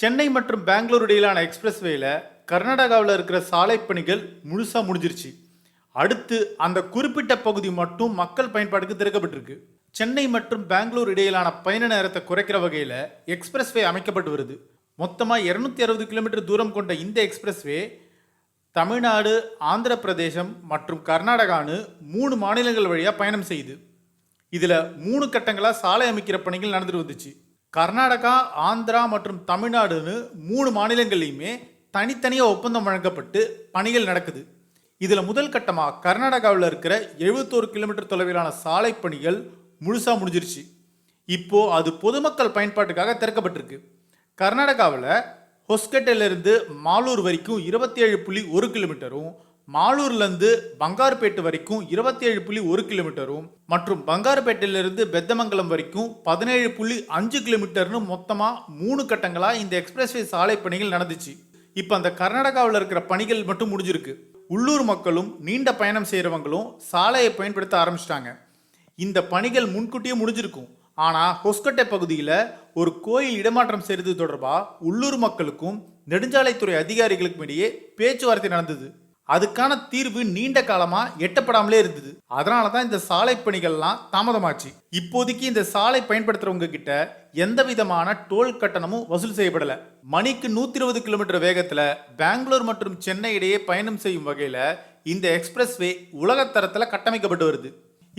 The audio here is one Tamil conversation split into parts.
சென்னை மற்றும் பெங்களூர் இடையிலான எக்ஸ்பிரஸ்வேயில் கர்நாடகாவில் இருக்கிற சாலை பணிகள் முழுசாக முடிஞ்சிருச்சு. அடுத்து அந்த குறிப்பிட்ட பகுதி மட்டும் மக்கள் பயன்பாட்டுக்கு திறக்கப்பட்டிருக்கு. சென்னை மற்றும் பெங்களூர் இடையிலான பயண நேரத்தை குறைக்கிற வகையில் எக்ஸ்பிரஸ்வே அமைக்கப்பட்டு வருது. மொத்தமாக இரநூத்தி அறுபது கிலோமீட்டர் தூரம் கொண்ட இந்த எக்ஸ்பிரஸ்வே தமிழ்நாடு ஆந்திர பிரதேசம் மற்றும் கர்நாடகான்னு மூணு மாநிலங்கள் வழியாக பயணம் செய்யுது. இதில் மூணு கட்டங்களாக சாலை அமைக்கிற பணிகள் நடந்துட்டு வந்துச்சு. கர்நாடகா ஆந்திரா மற்றும் தமிழ்நாடுன்னு மூணு மாநிலங்கள்லையுமே தனித்தனியாக ஒப்பந்தம் வழங்கப்பட்டு பணிகள் நடக்குது. இதில் முதல் கட்டமாக கர்நாடகாவில் இருக்கிற எழுபத்தோரு கிலோமீட்டர் தொலைவிலான சாலை பணிகள் முழுசாக முடிஞ்சிருச்சு. இப்போ அது பொதுமக்கள் பயன்பாட்டுக்காக திறக்கப்பட்டிருக்கு. கர்நாடகாவில் ஹொஸ்கட்டிலிருந்து மாலூர் வரைக்கும் இருபத்தி ஏழு புள்ளி ஒரு கிலோமீட்டரும் மாலூர்லேருந்து பங்காருப்பேட்டு வரைக்கும் இருபத்தி ஏழு புள்ளி ஒரு கிலோமீட்டரும் மற்றும் பங்காருப்பேட்டையிலிருந்து பெத்தமங்கலம் வரைக்கும் பதினேழு புள்ளி அஞ்சு கிலோமீட்டர்னு மொத்தமாக மூணு கட்டங்களாக இந்த எக்ஸ்பிரஸ்வே சாலை பணிகள் நடந்துச்சு. இப்போ அந்த கர்நாடகாவில் இருக்கிற பணிகள் மட்டும் முடிஞ்சிருக்கு. உள்ளூர் மக்களும் நீண்ட பயணம் செய்கிறவங்களும் சாலையை பயன்படுத்த ஆரம்பிச்சிட்டாங்க. இந்த பணிகள் முன்கூட்டியே முடிஞ்சிருக்கும். ஆனால் ஹொஸ்கட்டை பகுதியில் ஒரு கோயில் இடமாற்றம் செய்கிறது தொடர்பாக உள்ளூர் மக்களுக்கும் நெடுஞ்சாலைத்துறை அதிகாரிகளுக்கும் இடையே பேச்சுவார்த்தை நடந்தது. அதுக்கான தீர்வு நீண்ட காலமா எட்டப்படாமலே இருந்தது. அதனால தான் இந்த சாலை பணிகள்லாம் தாமதமாச்சு. இப்போதைக்கு இந்த சாலை பயன்படுத்துறவங்க கிட்ட எந்த விதமான டோல் கட்டணமும் வசூல் செய்யப்படல. மணிக்கு நூத்தி இருபது கிலோமீட்டர் வேகத்துல பெங்களூர் மற்றும் சென்னை இடையே பயணம் செய்யும் வகையில இந்த எக்ஸ்பிரஸ் வே உலகத்தரத்துல கட்டமைக்கப்பட்டு வருது.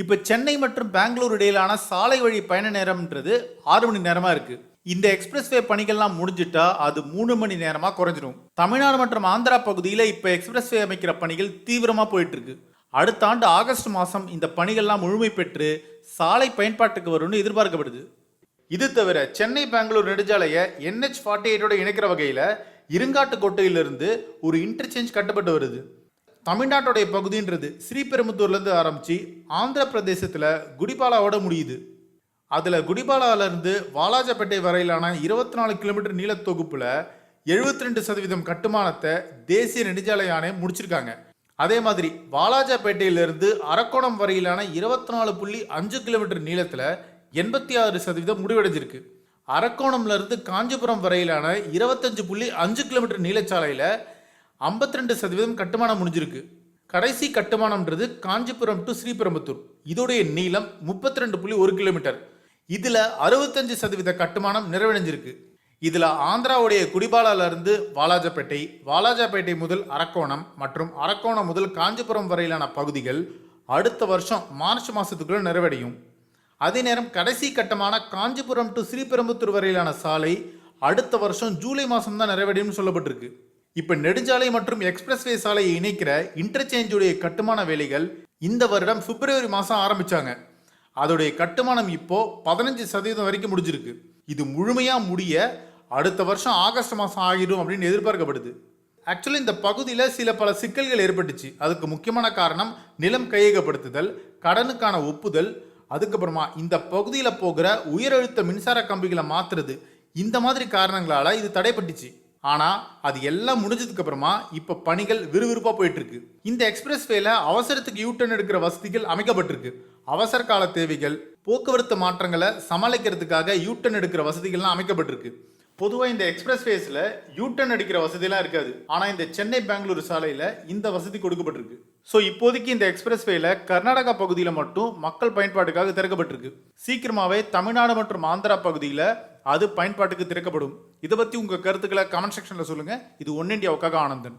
இப்போ சென்னை மற்றும் பெங்களூர் இடையிலான சாலை வழி பயண நேரம்ன்றது ஆறு மணி நேரமா இருக்கு. இந்த எக்ஸ்பிரஸ்வே பணிகள்லாம் முடிஞ்சிட்டா அது மூணு மணி நேரமாக குறைஞ்சிடும் தமிழ்நாடு மற்றும் ஆந்திரா பகுதியில் இப்போ எக்ஸ்பிரஸ்வே அமைக்கிற பணிகள் தீவிரமாக போயிட்டு இருக்கு அடுத்த ஆண்டு ஆகஸ்ட் மாதம் இந்த பணிகள்லாம் முழுமை பெற்று சாலை பயன்பாட்டுக்கு வரும்னு எதிர்பார்க்கப்படுது. இது தவிர சென்னை பெங்களூர் நெடுஞ்சாலையை என்ஹெச் ஃபார்ட்டி எயிட்டோட இணைக்கிற வகையில் இருங்காட்டுக்கோட்டையிலிருந்து ஒரு இன்டர்சேஞ்ச் கட்டப்பட்டு வருது. தமிழ்நாட்டுடைய பகுதின்றது ஸ்ரீபெரும்புத்தூர்லேருந்து ஆரம்பித்து ஆந்திர பிரதேசத்தில் குடிபாலாவோட முடியுது. அதில் குடிபாலாவிலிருந்து வாலாஜப்பேட்டை வரையிலான இருபத்தி நாலு கிலோமீட்டர் நீள தொகுப்பில் எழுபத்தி ரெண்டு சதவீதம் கட்டுமானத்தை தேசிய நெடுஞ்சாலை ஆணையம் முடிச்சிருக்காங்க. அதே மாதிரி வாலாஜாப்பேட்டையிலிருந்து அரக்கோணம் வரையிலான இருபத்தி நாலு புள்ளி அஞ்சு கிலோமீட்டர் நீளத்தில் எண்பத்தி ஆறு சதவீதம் முடிவடைஞ்சிருக்கு. அரக்கோணம்லேருந்து காஞ்சிபுரம் வரையிலான இருபத்தஞ்சு புள்ளி அஞ்சு கிலோமீட்டர் நீளச்சாலையில் ஐம்பத்தி ரெண்டு சதவீதம் கட்டுமானம் முடிஞ்சிருக்கு. கடைசி கட்டுமானம்ன்றது காஞ்சிபுரம் டு ஸ்ரீபெரும்புத்தூர். இதோடைய நீளம் முப்பத்தி ரெண்டு புள்ளி ஒரு கிலோமீட்டர். இதில் அறுபத்தஞ்சு சதவீத கட்டுமானம் நிறைவடைஞ்சிருக்கு. இதில் ஆந்திராவுடைய குடிபாலாலிருந்து வாலாஜப்பேட்டை வாலாஜாப்பேட்டை முதல் அரக்கோணம் மற்றும் அரக்கோணம் முதல் காஞ்சிபுரம் வரையிலான பகுதிகள் அடுத்த வருஷம் மார்ச் மாதத்துக்குள் நிறைவடையும். அதே நேரம் கடைசி கட்டமான காஞ்சிபுரம் டு ஸ்ரீபெரும்புத்தூர் வரையிலான சாலை அடுத்த வருஷம் ஜூலை மாதம் தான் நிறைவடையும்னு சொல்லப்பட்டிருக்கு. இப்போ நெடுஞ்சாலை மற்றும் எக்ஸ்பிரஸ்வே சாலையை இணைக்கிற இன்டர்சேஞ்சுடைய கட்டுமான வேலைகள் இந்த வருடம் பிப்ரவரி மாதம் ஆரம்பித்தாங்க அதோடைய கட்டுமானம் இப்போ பதினஞ்சு சதவீதம் வரைக்கும் முடிஞ்சிருக்கு. இது முழுமையாக முடிய அடுத்த வருஷம் ஆகஸ்ட் மாதம் ஆகிடும் அப்படின்னு எதிர்பார்க்கப்படுது. ஆக்சுவலி இந்த பகுதியில் சில பல சிக்கல்கள் ஏற்பட்டுச்சு. அதுக்கு முக்கியமான காரணம் நிலம் கையகப்படுத்துதல் கடனுக்கான ஒப்புதல் அதுக்கப்புறமா இந்த பகுதியில் போகிற உயரழுத்த மின்சார கம்பிகளை மாற்றுறது இந்த மாதிரி காரணங்களால் இது தடைப்பட்டுச்சு. ஆனா அது எல்லாம் முடிஞ்சதுக்கு அப்புறமா இப்ப பணிகள் விறுவிறுப்பா போயிட்டு இருக்கு இந்த எக்ஸ்பிரஸ் வேல அவசரத்துக்கு யூட்டர்ன் எடுக்கிற வசதிகள் அமைக்கப்பட்டிருக்கு. அவசர கால தேவைகள் போக்குவரத்து மாற்றங்களை சமாளிக்கிறதுக்காக யூட்டர்ன் எடுக்கிற வசதிகள்லாம் அமைக்கப்பட்டிருக்கு. பொதுவாக இந்த எக்ஸ்பிரஸ் வேஸில் யூட்டர்ன் அடிக்கிற வசதியெல்லாம் இருக்காது. ஆனால் இந்த சென்னை பெங்களூர் சாலையில் இந்த வசதி கொடுக்கப்பட்டிருக்கு. ஸோ இப்போதைக்கு இந்த எக்ஸ்பிரஸ் வேல கர்நாடகா பகுதியில் மட்டும் மக்கள் பயன்பாட்டுக்காக திறக்கப்பட்டிருக்கு. சீக்கிரமாகவே தமிழ்நாடு மற்றும் ஆந்திரா பகுதியில் அது பயன்பாட்டுக்கு திறக்கப்படும். இதை பற்றி உங்கள் கருத்துக்களை கமெண்ட் செக்ஷனில் சொல்லுங்கள் இது ஒன் இண்டியாவுக்காக ஆனந்தன்.